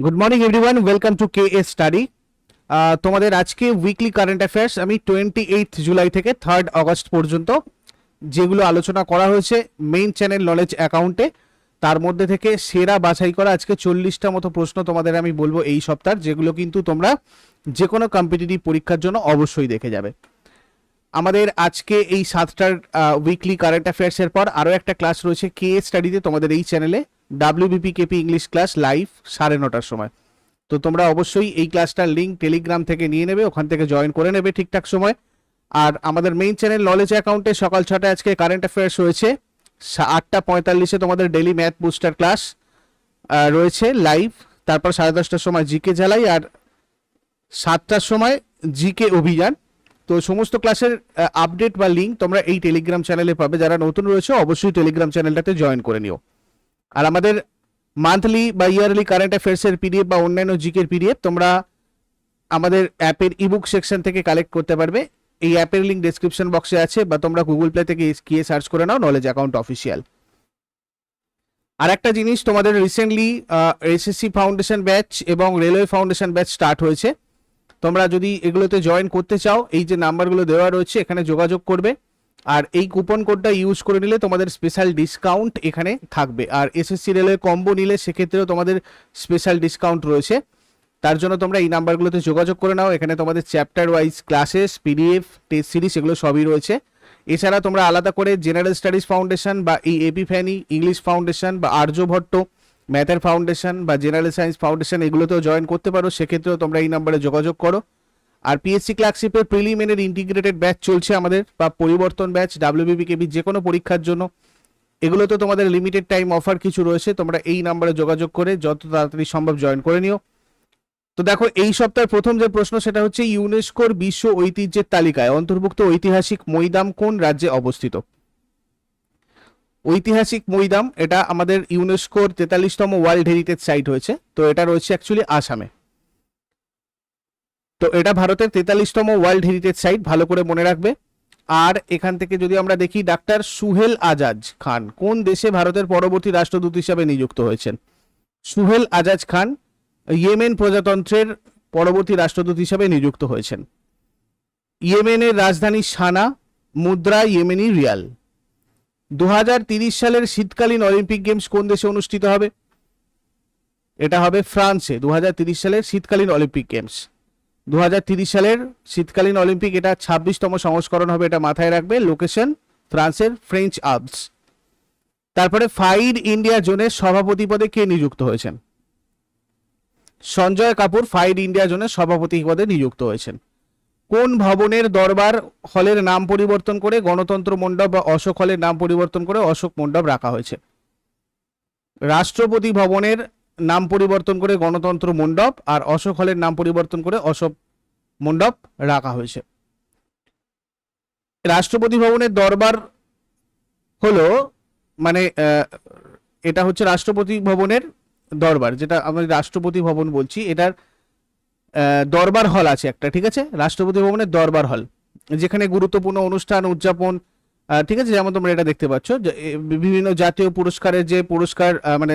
Good morning everyone welcome to K S study তোমাদের আজকে weekly current affairs আমি twenty eighth July থেকে third August পর্যন্ত যেগুলো আলোচনা করা হয়েছে মেইন চ্যানেল নলেজ অ্যাকাউন্টে তার মধ্যে থেকে সেরা বাছাই করা আজকে চল্লিশটা মতো প্রশ্ন তোমাদের আমি বলব এই সপ্তাহ যেগুলো কিন্তু তোমরা যে কোনো কম্পিটিটিভ পরীক্ষার জন্য অবশ্যই দেখে যাবে। আমাদের আজকে এই সাতটার উইকলি কারেন্ট অ্যাফেয়ার্সের পর আরও একটা ক্লাস রয়েছে কে স্টাডিতে তোমাদের এই চ্যানেলে WBP KP English class live সাড়ে নটার সময়। তো তোমরা অবশ্যই এই ক্লাসটার লিঙ্ক টেলিগ্রাম থেকে নিয়ে নেবে, ওখান থেকে জয়েন করে নেবে ঠিকঠাক সময়। আর আমাদের মেইন চ্যানেল নলেজ অ্যাকাউন্টে সকাল ছটায় আজকে কারেন্ট অ্যাফেয়ার্স রয়েছে। আটটা পঁয়তাল্লিশে তোমাদের ডেলি ম্যাথ বুস্টার ক্লাস রয়েছে লাইভ তারপর সাড়ে দশটার সময় জিকে জ্বালাই আর সাতটার সময় জিকে অভিযান। তো সমস্ত ক্লাসের আপডেট বা লিঙ্ক তোমরা এই টেলিগ্রাম চ্যানেলে পাবে। যারা নতুন রয়েছে, অবশ্যই টেলিগ্রাম চ্যানেলটাতে জয়েন করে নিও। আর আমাদের মান্থলি বা ইয়ারলি কারেন্ট অ্যাফেয়ার্সের পিডিএফ বা অন্যান্য জিকের পিডিএফ তোমরা আমাদের অ্যাপের ইবুক সেকশন থেকে কালেক্ট করতে পারবে। এই অ্যাপের লিঙ্ক ডেসক্রিপশন বক্সে আছে বা তোমরা গুগল প্লে থেকে গিয়ে সার্চ করে নাও নলেজ অ্যাকাউন্ট অফিসিয়াল আর একটা জিনিস তোমাদের রিসেন্টলি এসএসসি ফাউন্ডেশন ব্যাচ এবং রেলওয়ে ফাউন্ডেশন ব্যাচ স্টার্ট হয়েছে। তোমরা যদি এগুলোতে জয়েন করতে চাও, এই যে নাম্বারগুলো দেওয়া রয়েছে, এখানে যোগাযোগ করবে। আর এই কুপন কোডটা ইউজ করে নিলে তোমাদের স্পেশাল ডিসকাউন্ট এখানে থাকবে। আর এসএসসি রেলওয়ে কম্বো নিলে সেক্ষেত্রেও তোমাদের স্পেশাল ডিসকাউন্ট রয়েছে। তার জন্য তোমরা এই নাম্বারগুলোতে যোগাযোগ করে নাও। এখানে তোমাদের chapter wise classes PDF test series এগুলো সবই রয়েছে। এছাড়া তোমরা আলাদা করে জেনারেল স্টাডিজ ফাউন্ডেশন বা এই এপি ফ্যানি ইংলিশ ফাউন্ডেশন বা আর্যভট্ট ম্যাথের ফাউন্ডেশন বা জেনারেল সায়েন্স ফাউন্ডেশন এগুলোতেও জয়েন করতে পারো। সেক্ষেত্রেও তোমরা এই নাম্বারে যোগাযোগ করো। আর পিএসসি ক্লার্কশিপের প্রিলিমিনারি ইন্টিগ্রেটেড ব্যাচ চলছে আমাদের, বা পরিবর্তন ব্যাচ ডাব্লিউবিপিকেবি যে কোনো পরীক্ষার জন্য। এগুলো তো তোমাদের লিমিটেড টাইম অফার কিছু রয়েছে, তোমরা এই নাম্বারে যোগাযোগ করে যত তাড়াতাড়ি সম্ভব জয়েন করে নিও। তো দেখো, এই সপ্তাহের প্রথম যে প্রশ্ন, সেটা হচ্ছে ইউনেস্কোর বিশ্ব ঐতিহ্যের তালিকায় অন্তর্ভুক্ত ঐতিহাসিক মৈদাম কোন রাজ্যে অবস্থিত? ঐতিহাসিক মৈদাম, এটা আমাদের ইউনেস্কোর তেতাল্লিশতম ওয়ার্ল্ড হেরিটেজ সাইট হয়েছে, তো এটা রয়েছে অ্যাকচুয়ালি আসামে। তো এটা ভারতের তেতাল্লিশতম ওয়ার্ল্ড হেরিটেজ সাইট, ভালো করে মনে রাখবে। আর এখান থেকে যদি আমরা দেখি, ডাক্তার সুহেল আজাজ খান কোন দেশে ভারতের পরবর্তী রাষ্ট্রদূত হিসাবে নিযুক্ত হয়েছেন? সুহেল আজাজ খান ইয়েমেন প্রজাতন্ত্রের পরবর্তী রাষ্ট্রদূত হিসাবে নিযুক্ত হয়েছেন। ইয়েমেনের রাজধানী সানা, মুদ্রা ইয়েমেনি রিয়াল। দু সালের শীতকালীন অলিম্পিক গেমস কোন দেশে অনুষ্ঠিত হবে? এটা হবে ফ্রান্সে দু সালের শীতকালীন অলিম্পিক গেমস। দু সালের শীতকালীন অলিম্পিক এটা ছাব্বিশতম সংস্করণ হবে, এটা মাথায় রাখবে। লোকেশন ফ্রান্সের ফ্রেঞ্চ আবস তারপরে ফাইড ইন্ডিয়া জোনের সভাপতি পদে কে নিযুক্ত হয়েছেন? সঞ্জয় কাপুর ফাইড ইন্ডিয়া জোনের সভাপতি পদে নিযুক্ত হয়েছেন। কোন ভবনের দরবার হলের নাম পরিবর্তন করে গণতন্ত্র মণ্ডপ বা অশোক হলের নাম পরিবর্তন করে অশোক মণ্ডপ রাখা হয়েছে? রাষ্ট্রপতি ভবনের নাম পরিবর্তন করে গণতন্ত্র মণ্ডপ আর অশোক হলের নাম পরিবর্তন করে অশোক মণ্ডপ রাখা হয়েছে। রাষ্ট্রপতি ভবনের দরবার হলো মানে এটা হচ্ছে রাষ্ট্রপতি ভবনের দরবার, যেটা আমরা রাষ্ট্রপতি ভবন বলছি। এটার দরবার হল আছে একটা, ঠিক আছে? রাষ্ট্রপতি ভবনের দরবার হল, যেখানে গুরুত্বপূর্ণ অনুষ্ঠান, উদযাপন ঠিক আছে, যেমন তোমরা এটা দেখতে পাচ্ছ বিভিন্ন জাতীয় পুরস্কারের যে পুরস্কার মানে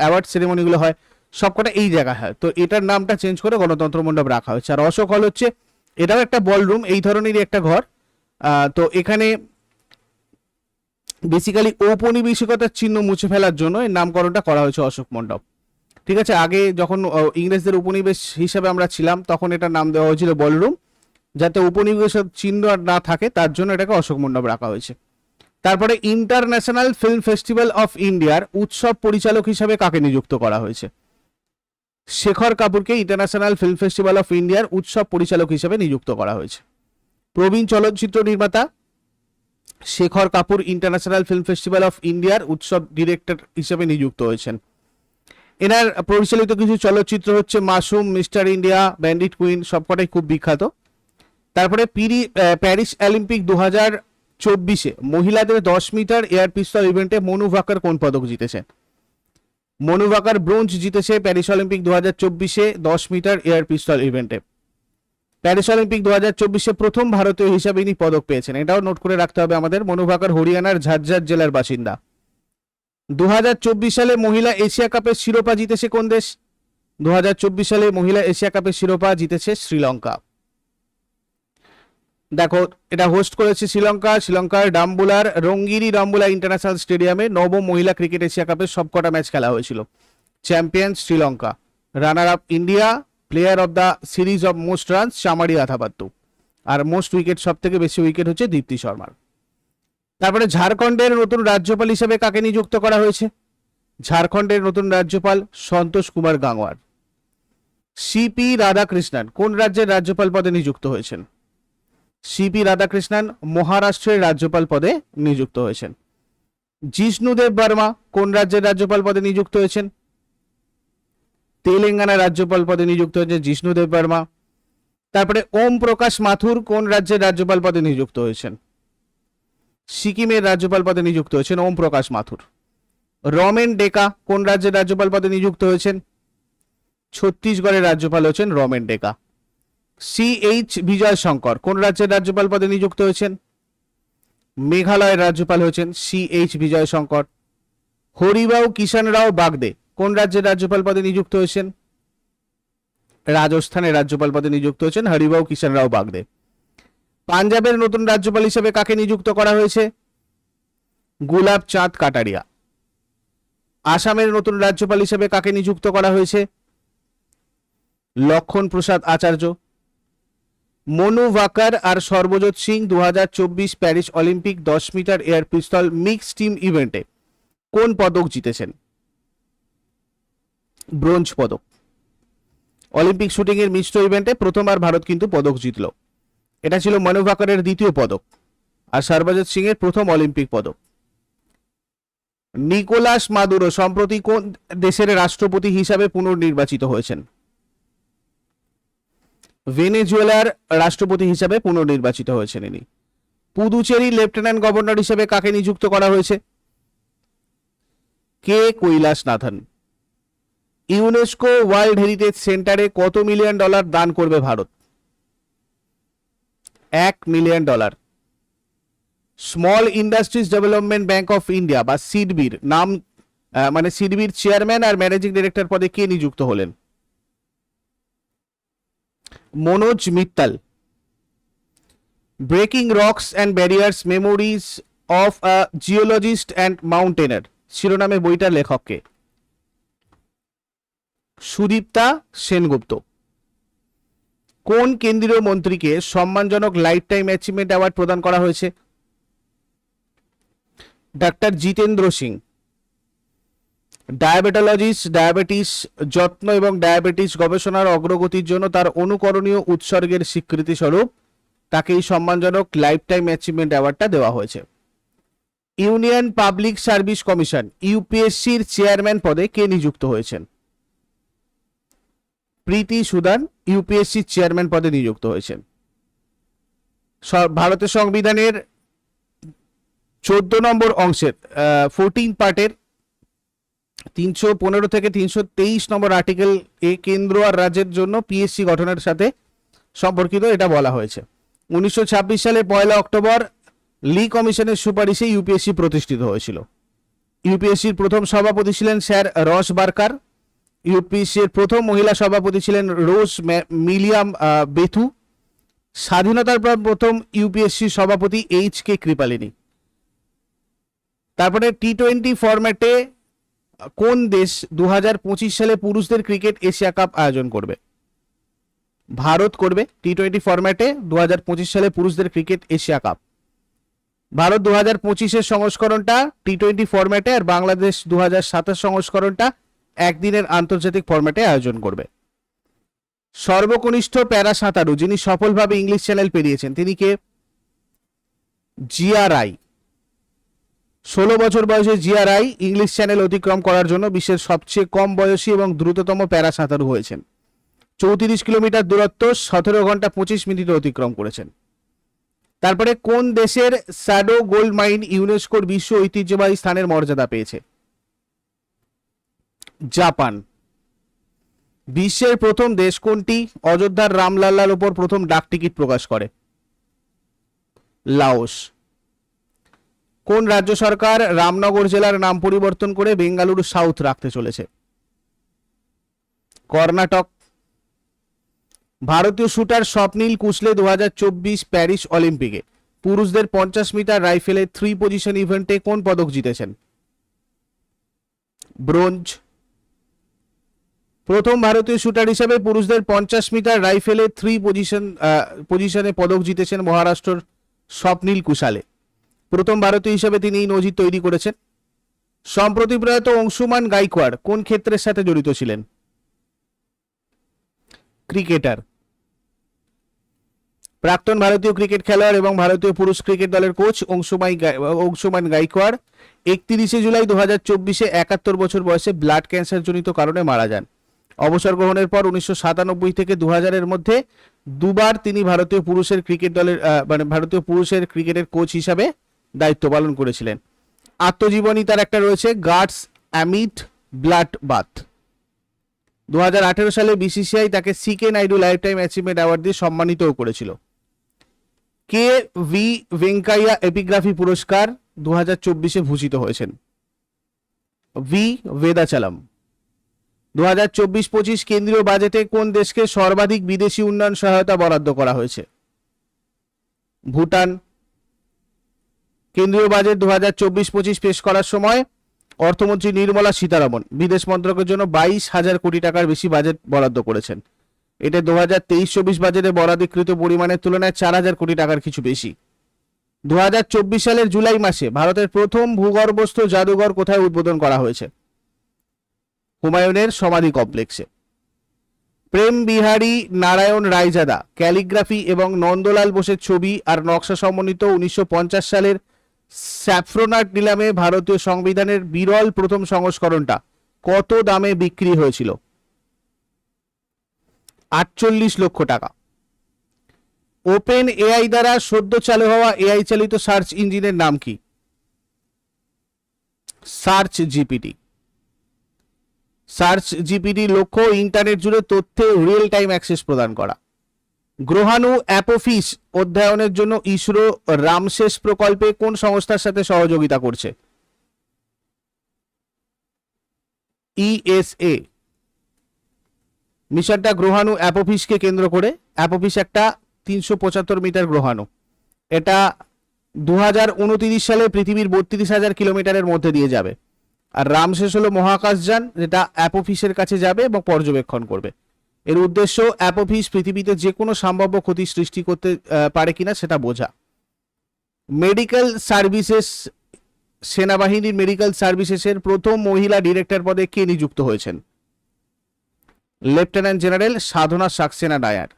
অ্যাওয়ার্ড সেরেমনিগুলো হয়, সবকটা এই জায়গায় হয়। তো এটার নামটা চেঞ্জ করে গণতন্ত্র মণ্ডপ রাখা হয়েছে। আর অশোক হল হচ্ছে, এটাও একটা বলরুম এই ধরনেরই একটা ঘর। তো এখানে বেসিক্যালি ঔপনিবেশিকতার চিহ্ন মুছে ফেলার জন্য এর নামকরণটা করা হয়েছে অশোক মণ্ডপ। ঠিক আছে, আগে যখন ইংরেজদের উপনিবেশ হিসাবে আমরা ছিলাম, তখন এটার নাম দেওয়া হয়েছিল বলরুম যাতে উপনিবেশের চিহ্ন আর না থাকে, তার জন্য এটাকে অশোক মণ্ডপ রাখা হয়েছে। তারপরে ইন্টারন্যাশনাল ফিল্ম ফেস্টিভ্যাল অফ ইন্ডিয়ার উৎসব পরিচালক হিসাবে কাকে নিযুক্ত করা হয়েছে? শেখর কাপুরকে ইন্টারন্যাশনাল ফিল্ম ফেস্টিভ্যাল অফ ইন্ডিয়ার উৎসব পরিচালক হিসেবে নিযুক্ত করা হয়েছে। প্রবীণ চলচ্চিত্র নির্মাতা Shekhar Kapur international film festival of ইন্ডিয়ার উৎসব ডিরেক্টর হিসেবে নিযুক্ত হয়েছেন। এনার পরিচালিত কিছু চলচ্চিত্র হচ্ছে Masoom mister India, bandit queen, সবকটাই খুব বিখ্যাত। তারপরে পিরি প্যারিস অলিম্পিক দু হাজার চব্বিশে মহিলাদের দশ মিটার এয়ার পিস্তল ইভেন্টে মনু ভাকার কোন পদক জিতেছেন মনু ভাকার ব্রোঞ্জ জিতেছে প্যারিস অলিম্পিক দু হাজার চব্বিশে দশ মিটার এয়ার পিস্তল ইভেন্টে। প্যারিস অলিম্পিক দু হাজার চব্বিশে প্রথম ভারতীয় হিসাবে ইনি পদক পেয়েছেন। এটাও নোট করে রাখতে হবে আমাদের। মনু ভাকার হরিয়ানার ঝাজ্জার জেলার বাসিন্দা। দু হাজার চব্বিশ সালে মহিলা এশিয়া কাপের শিরোপা জিতেছে কোন দেশ? দুহাজার চব্বিশ সালে মহিলা এশিয়া কাপের শিরোপা জিতেছে শ্রীলঙ্কা। দেখো, এটা হোস্ট করেছে শ্রীলঙ্কা, শ্রীলঙ্কার ডাম্বুলার রঙ্গিরি ডাম্বুলা ইন্টারন্যাশনাল স্টেডিয়ামে নবম মহিলা ক্রিকেট এশিয়া কাপের সবকটা ম্যাচ খেলা হয়েছিল। Champion Sri Lanka runner up India player of the series of most runs Chamari Athapaththu. R most wicket সব থেকে বেশি উইকেট হচ্ছে দীপ্তি শর্মার। তারপরে ঝাড়খণ্ডের নতুন রাজ্যপাল হিসেবে কাকে নিযুক্ত করা হয়েছে? ঝাড়খণ্ডের নতুন রাজ্যপাল সন্তোষ কুমার গাঙ্গওয়ার সিপি রাধাকৃষ্ণন, কোন রাজ্যের রাজ্যপাল পদে নিযুক্ত হয়েছেন? সিপি রাধাকৃষ্ণন মহারাষ্ট্রের রাজ্যপাল পদে নিযুক্ত হয়েছেন। জিষ্ণুদেব বর্মা কোন রাজ্যের রাজ্যপাল পদে নিযুক্ত হয়েছেন? তেলেঙ্গানা রাজ্যপাল পদে নিযুক্ত হয়েছেন জিষ্ণুদেব বর্মা তারপরে ওম প্রকাশ মাথুর কোন রাজ্যের রাজ্যপাল পদে নিযুক্ত হয়েছেন? সিকিমের রাজ্যপাল পদে নিযুক্ত হয়েছেন ওম প্রকাশ মাথুর। রমেন ডেকা কোন রাজ্যের রাজ্যপাল পদে নিযুক্ত হয়েছেন? ছত্তিশগড়ের রাজ্যপাল হচ্ছেন রমেন ডেকা। সি এইচ বিজয় শঙ্কর কোন রাজ্যের রাজ্যপাল পদে নিযুক্ত হয়েছেন? মেঘালয়ের রাজ্যপাল হয়েছেন সি এইচ বিজয় শঙ্কর হরিবাউ কিষান রাও বাগদে, কোন রাজ্যের রাজ্যপাল পদে নিযুক্ত হয়েছেন? রাজস্থানের রাজ্যপাল পদে নিযুক্ত হয়েছেন হরিবাউ কিষান রাও বাগদে। পাঞ্জাবের নতুন রাজ্যপাল হিসেবে কাকে নিযুক্ত করা হয়েছে? গুলাব চাঁদ কাটারিয়া। আসামের নতুন রাজ্যপাল হিসেবে কাকে নিযুক্ত করা হয়েছে? লক্ষণ প্রসাদ আচার্য। মনু ওয়াকার আর সর্বজোৎ সিং দু হাজার চব্বিশ প্যারিস অলিম্পিক দশ metre air pistol mix team ইভেন্টে কোন পদক জিতেছেন? ব্রোঞ্জ পদক। অলিম্পিক শুটিং এর মিশ্র ইভেন্টে প্রথমবার ভারত কিন্তু পদক জিতল। এটা ছিল মনু ওয়াকারের দ্বিতীয় পদক আর সর্বজোৎ সিং এর প্রথম অলিম্পিক পদক। নিকোলাস মাদুরো সম্প্রতি কোন দেশের রাষ্ট্রপতি হিসাবে পুনর্নির্বাচিত হয়েছেন? ভেনেজুয়েলার রাষ্ট্রপতি হিসাবে পুনর্নির্বাচিত হয়েছেন ইনি। পুদুচেরি লেফটেন্যান্ট গভর্নর হিসেবে কাকে নিযুক্ত করা হয়েছে? কে? Kailash Nathan UNESCO world heritage সেন্টারে কত মিলিয়ন ডলার দান করবে ভারত? এক million dollar. Small industries development bank of India বা সিডবির। নাম মানে সিডবির চেয়ারম্যান আর ম্যানেজিং ডিরেক্টর পদে কে নিযুক্ত হলেন? Manoj Mittal. Breaking rocks and barriers memories of a geologist and mountaineer শিরোনামে বইটার লেখককে। সুদীপ্তা সেনগুপ্ত। কোন কেন্দ্রীয় মন্ত্রীকে সম্মানজনক লাইফ টাইম অ্যাচিভমেন্ট অ্যাওয়ার্ড প্রদান করা হয়েছে? Doctor Jitendra Singh. Diabetologist, diabetes যত্ন এবং ডায়াবেটিস গবেষণার অগ্রগতির জন্য তার অনুকরণীয় উৎসর্গের স্বীকৃতি স্বরূপ তাকে এই সম্মানজনক লাইফ টাইম অ্যাচিভমেন্ট অ্যাওয়ার্ডটা দেওয়া হয়েছে। ইউনিয়ন পাবলিক সার্ভিস কমিশন, ইউপিএসসির চেয়ারম্যান পদে কে নিযুক্ত হয়েছেন? প্রীতি সুদান ইউপিএসসি চেয়ারম্যান পদে নিযুক্ত হয়েছেন। ভারতের সংবিধানের চোদ্দ নম্বর অংশের ফোরটিন পার্টের তিনশো পনেরো থেকে তিনশো তেইশ নম্বর আর্টিকেল এ কেন্দ্র আর রাজ্যের জন্য পিএসসি গঠনের সাথে সম্পর্কিত এটা বলা হয়েছে। উনিশশো ছাব্বিশ সালে পয়লা অক্টোবর লি কমিশনের সুপারিশে ইউপিএসসি প্রতিষ্ঠিত হয়েছিল। ইউপিএসসির প্রথম সভাপতি ছিলেন স্যার রস বার্কার। ইউপিএসসির প্রথম মহিলা সভাপতি ছিলেন রোজ মিলিয়াম বেথু। স্বাধীনতার পর প্রথম ইউপিএসসি সভাপতি এইচ কে কৃপালিনী। তারপরে টি টোয়েন্টি ফরম্যাটে কোন দেশ দু হাজার পঁচিশ সালে পুরুষদের ক্রিকেট এশিয়া কাপ আয়োজন করবে? ভারত করবে টি টোয়েন্টি ফরম্যাটে দুহাজার পঁচিশ সালে পুরুষদের ক্রিকেট এশিয়া কাপ। ভারত দু হাজার পঁচিশের সংস্করণটা টি টোয়েন্টি ফরম্যাটে আর বাংলাদেশ দু হাজার সাতাশ সংস্করণটা একদিনের আন্তর্জাতিক ফরম্যাটে আয়োজন করবে। সর্বকনিষ্ঠ প্যারা সাঁতারু, যিনি সফলভাবে ইংলিশ চ্যানেল পেরিয়েছেন, তিনি কে? জিআরআই ষোলো বছর বয়সে জিআরআই ইংলিশ চ্যানেল অতিক্রম করার জন্য বিশ্বের সবচেয়ে কম বয়সী এবং দ্রুততম প্যারা সাঁতারু হয়েছেন। চৌত্রিশ কিলোমিটার দূরত্ব, সতেরো ঘণ্টা পঁচিশ মিনিটে অতিক্রম করেছেন। তারপরে কোন দেশের স্যাডো গোল্ড মাইন ইউনেস্কোর বিশ্ব ঐতিহ্যবাহী স্থানের মর্যাদা পেয়েছে? জাপান। বিশ্বের প্রথম দেশ কোনটি? অযোধ্যার রামলাল্লার উপর প্রথম ডাক টিকিট প্রকাশ করে। লাওস। কোন রাজ্য সরকার রামনগর জেলার নাম পরিবর্তন করে বেঙ্গালুরু সাউথ রাখতে চলেছে? কর্ণাটক। ভারতীয় শুটার স্বপ্নীল কুশলে দু হাজার চব্বিশ প্যারিস অলিম্পিকে। পুরুষদের পঞ্চাশ মিটার রাইফেলে থ্রি পজিশন ইভেন্টে কোন পদক জিতেছেন? ব্রোঞ্জ। প্রথম ভারতীয় শুটার হিসেবে পুরুষদের পঞ্চাশ মিটার রাইফেলে থ্রি পজিশন পজিশনে পদক জিতেছেন মহারাষ্ট্রর স্বপ্নীল কুশালে। প্রথম ভারতীয় হিসেবে তিনি এই নজির তৈরি করেছেন। সম্প্রতি প্রয়াত অংশুমান গাইকোয়াড় কোন ক্ষেত্রের সাথে জড়িত ছিলেন? ক্রিকেটার। প্রাক্তন ভারতীয় ক্রিকেট খেলোয়াড় এবং ভারতীয় পুরুষ ক্রিকেট দলের কোচ অংশুমাই অংশুমান গাইকোয়াড় একত্রিশে জুলাই দু হাজার চব্বিশে একাত্তর বছর বয়সে ব্লাড ক্যান্সার জনিত কারণে মারা যান। অবসর গ্রহণের পর উনিশশো সাতানব্বই থেকে দু হাজারের মধ্যে দুবার তিনি ভারতীয় পুরুষের ক্রিকেট দলের মানে ভারতীয় পুরুষের ক্রিকেটের কোচ হিসাবে দায়িত্ব পালন করেছিলেন। আত্মজীবনী তার একটা রয়েছে, গার্ডস অ্যামিট ব্লাড বাথ। দু সালে বিসিসিআই তাকে C K Naidu lifetime achievement award দিয়ে সম্মানিতও করেছিল। কে ভি ভেঙ্কাইয়া এপিগ্রাফি পুরস্কার দু হাজার চব্বিশে ভূষিত হয়েছেন? ভি ভেদাচালাম দু হাজার চব্বিশ পঁচিশ কেন্দ্রীয় বাজেটে কোন দেশকে সর্বাধিক বিদেশি উন্নয়ন সহায়তা বরাদ্দ করা হয়েছে? ভুটান কেন্দ্রীয় বাজেট দু হাজার চব্বিশ পঁচিশ পেশ করার সময় অর্থমন্ত্রী নির্মলা সীতারামন বিদেশ মন্ত্রকের জন্য বাইশ হাজার কোটি টাকার বেশি বাজেট বরাদ্দ করেছেন। এটা দু হাজার তেইশ চব্বিশ বাজেটে বরাদ্দকৃত পরিমাণের তুলনায় চার হাজার কোটি টাকার কিছু বেশি। দু হাজার চব্বিশ সালের জুলাই মাসে ভারতের প্রথম ভূগর্ভস্থ জাদুঘর কোথায় উদ্বোধন করা হয়েছে? হুমায়ুনের সমাধি কমপ্লেক্সে। প্রেম বিহারী নারায়ণ রায়জাদা, ক্যালিগ্রাফি এবং নন্দলাল বোসের ছবি আর নকশা সমন্বিত উনিশশো পঞ্চাশ সালের স্যাফ্রোনাট নিলামে ভারতীয় সংবিধানের বিরল প্রথম সংস্করণটা কত দামে বিক্রি হয়েছিল? আটচল্লিশ লক্ষ টাকা। ওপেন এআই দ্বারা সদ্য চালু হওয়া এআই চালিত সার্চ ইঞ্জিনের নাম কি? Search GPT. সার্চ জিপিটি লক্ষ্য ইন্টারনেট জুড়ে তথ্যে রিয়েল টাইম অ্যাক্সেস প্রদান করা। গ্রহাণু অ্যাপোফিস অধ্যয়নের জন্য ইসরো রামশেষ প্রকল্পে কোন সংস্থার সাথে সহযোগিতা করছে? ইএসএ। মিশনটা গ্রহাণু অ্যাপোফিসকে কেন্দ্র করে। অ্যাপোফিস একটা তিনশো পঁচাত্তর মিটার গ্রহাণু। এটা দু সালে পৃথিবীর বত্রিশ হাজার কিলোমিটারের মধ্যে দিয়ে যাবে। আর রামশেষ হলো মহাকাশযান, যেটা অ্যাপোফিসের কাছে যাবে এবং পর্যবেক্ষণ করবে। এর উদ্দেশ্য অ্যাপোফিস পৃথিবীতে যে কোনো সম্ভাব্য ক্ষতি সৃষ্টি করতে পারে কিনা সেটা বোঝা। মেডিকেল সার্ভিসেস সেনাবাহিনীর মেডিকেল সার্ভিসেসের প্রথম মহিলা ডিরেক্টর পদে কে নিযুক্ত হয়েছেন? লেফটেন্যান্ট জেনারেল সাধনা সাক্সেনা ডায়ার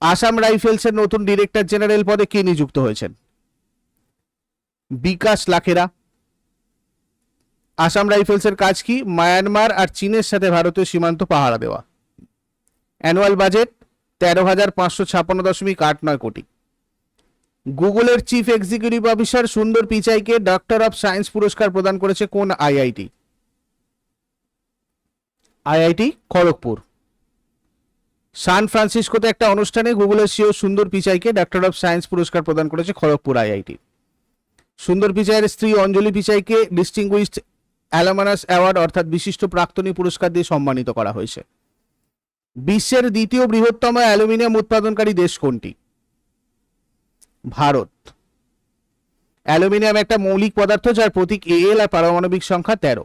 আসাম রাইফেলসের নতুন ডিরেক্টর জেনারেল পদে কে নিযুক্ত হয়েছেন? বিকাশ লাখেরা। আসাম রাইফেলসের কাজ কি? মায়ানমার আর চীনের সাথে ভারতীয় সীমান্ত পাহারা দেওয়া। অ্যানুয়াল বাজেট তেরো হাজার পাঁচশো ছাপ্পান্ন দশমিক আট নয় কোটি। গুগলের চিফ এক্সিকিউটিভ অফিসার সুন্দর পিচাইকে ডক্টর অফ সায়েন্স পুরস্কার প্রদান করেছে কোন আইআইটি? আইআইটি খড়গপুর। সান ফ্রান্সিসকোতে একটা অনুষ্ঠানে গুগলের সিও সুন্দর পিচাইকে ডক্টর অফ সায়েন্স পুরস্কার প্রদান করেছে খড়গপুর আইআইটি। সুন্দর পিচাইয়ের স্ত্রী অঞ্জলি পিচাইকে ডিস্টিংগুইশড অ্যালামানাস অ্যাওয়ার্ড অর্থাৎ বিশিষ্ট প্রাক্তনী পুরস্কার দিয়ে সম্মানিত করা হয়েছে। বিশ্বের দ্বিতীয় বৃহত্তম অ্যালুমিনিয়াম উৎপাদনকারী দেশ কোনটি? ভারত। অ্যালুমিনিয়াম একটা মৌলিক পদার্থ যার প্রতীক এল আর পারমাণবিক সংখ্যা তেরো।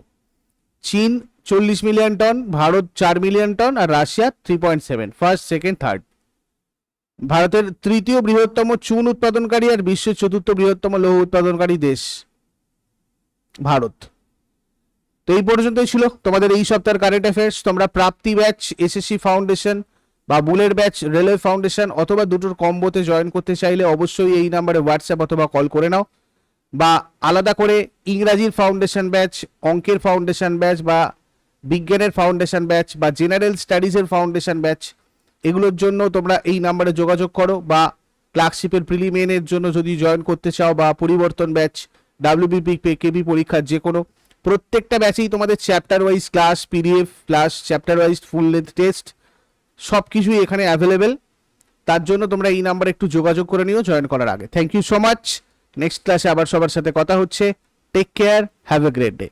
চীন চল্লিশ মিলিয়ন টন, ভারত চার মিলিয়ন টন আর Russia three point seven first second third ভারতের তৃতীয় বৃহত্তম চুন উৎপাদনকারী আর বিশ্বের চতুর্থ বৃহত্তম লৌহ উৎপাদনকারী দেশ ভারত। তো এই পর্যন্তই ছিল তোমাদের এই সপ্তাহের কারেন্ট অ্যাফেয়ার্স তোমরা প্রাপ্তি ব্যাচ এসএসসি ফাউন্ডেশন বা বুলের ব্যাচ রেলওয়ে ফাউন্ডেশন অথবা দুটোর কম্বোতে জয়েন করতে চাইলে অবশ্যই এই নাম্বারে হোয়াটসঅ্যাপ অথবা কল করে নাও। বা আলাদা করে ইংরাজির ফাউন্ডেশন ব্যাচ অঙ্কের ফাউন্ডেশন ব্যাচ বা বিজ্ঞানের ফাউন্ডেশন ব্যাচ বা জেনারেল স্টাডিজের ফাউন্ডেশন ব্যাচ এগুলোর জন্য তোমরা এই নাম্বারে যোগাযোগ করো বা ক্লার্কশিপের প্রিলিমিনের জন্য যদি জয়েন করতে চাও বা পরিবর্তন ব্যাচ ডাব্লিউবিপি কেবি পরীক্ষার যে কোনো প্রত্যেকটা ব্যাচেই তোমাদের chapter wise class PDF class chapter wise full length test সব কিছুই এখানে অ্যাভেলেবেল তার জন্য তোমরা এই নাম্বারে একটু যোগাযোগ করে নিও জয়েন করার আগে। Thank you so much next ক্লাসে আবার সবার সাথে কথা হচ্ছে। Take care have a great day